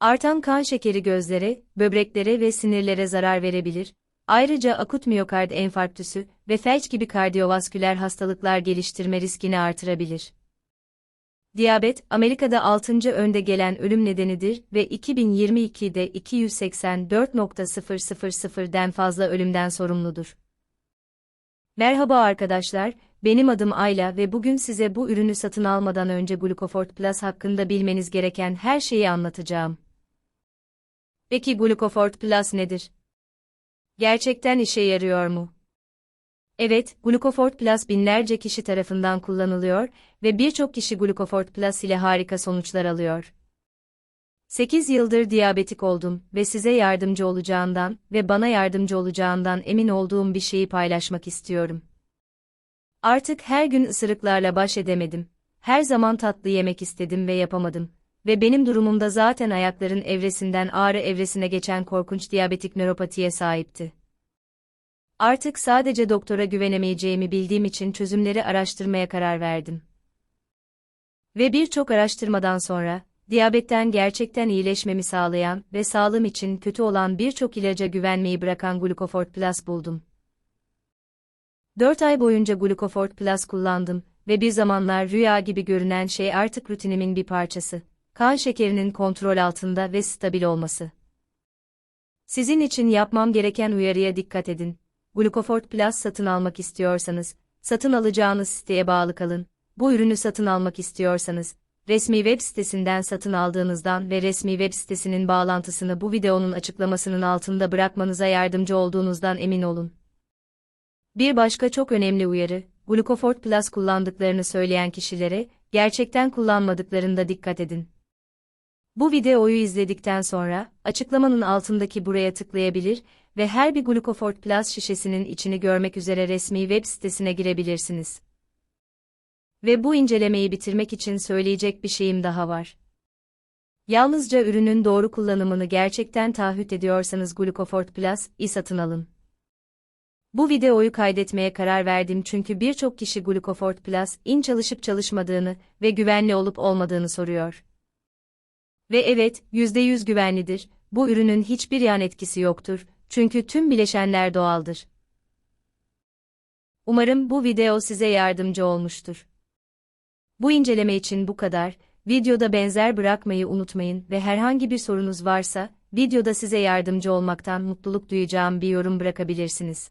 Artan kan şekeri gözlere, böbreklere ve sinirlere zarar verebilir. Ayrıca akut miyokard enfarktüsü ve felç gibi kardiyovasküler hastalıklar geliştirme riskini artırabilir. Diyabet, Amerika'da 6. önde gelen ölüm nedenidir ve 2022'de 284.000'den fazla ölümden sorumludur. Merhaba arkadaşlar, benim adım Ayla ve bugün size bu ürünü satın almadan önce Glucofort Plus hakkında bilmeniz gereken her şeyi anlatacağım. Peki Glucofort Plus nedir? Gerçekten işe yarıyor mu? Evet, Glucofort Plus binlerce kişi tarafından kullanılıyor ve birçok kişi Glucofort Plus ile harika sonuçlar alıyor. 8 yıldır diyabetik oldum ve size yardımcı olacağından ve bana yardımcı olacağından emin olduğum bir şeyi paylaşmak istiyorum. Artık her gün ısırıklarla baş edemedim. Her zaman tatlı yemek istedim ve yapamadım. Ve benim durumumda zaten ayakların evresinden ağrı evresine geçen korkunç diyabetik nöropatiye sahipti. Artık sadece doktora güvenemeyeceğimi bildiğim için çözümleri araştırmaya karar verdim. Ve birçok araştırmadan sonra, diyabetten gerçekten iyileşmemi sağlayan ve sağlığım için kötü olan birçok ilaca güvenmeyi bırakan Glucofort Plus buldum. 4 ay boyunca Glucofort Plus kullandım ve bir zamanlar rüya gibi görünen şey artık rutinimin bir parçası. Kan şekerinin kontrol altında ve stabil olması. Sizin için yapmam gereken uyarıya dikkat edin. Glucofort Plus satın almak istiyorsanız, satın alacağınız siteye bağlı kalın. Bu ürünü satın almak istiyorsanız, resmi web sitesinden satın aldığınızdan ve resmi web sitesinin bağlantısını bu videonun açıklamasının altında bırakmanıza yardımcı olduğunuzdan emin olun. Bir başka çok önemli uyarı, Glucofort Plus kullandıklarını söyleyen kişilere, gerçekten kullanmadıklarında dikkat edin. Bu videoyu izledikten sonra, açıklamanın altındaki buraya tıklayabilir ve her bir Glucofort Plus şişesinin içini görmek üzere resmi web sitesine girebilirsiniz. Ve bu incelemeyi bitirmek için söyleyecek bir şeyim daha var. Yalnızca ürünün doğru kullanımını gerçekten taahhüt ediyorsanız Glucofort Plus, i satın alın. Bu videoyu kaydetmeye karar verdim çünkü birçok kişi Glucofort Plus, in çalışıp çalışmadığını ve güvenli olup olmadığını soruyor. Ve evet, %100 güvenlidir, bu ürünün hiçbir yan etkisi yoktur, çünkü tüm bileşenler doğaldır. Umarım bu video size yardımcı olmuştur. Bu inceleme için bu kadar, videoda benzer bırakmayı unutmayın ve herhangi bir sorunuz varsa, videoda size yardımcı olmaktan mutluluk duyacağım bir yorum bırakabilirsiniz.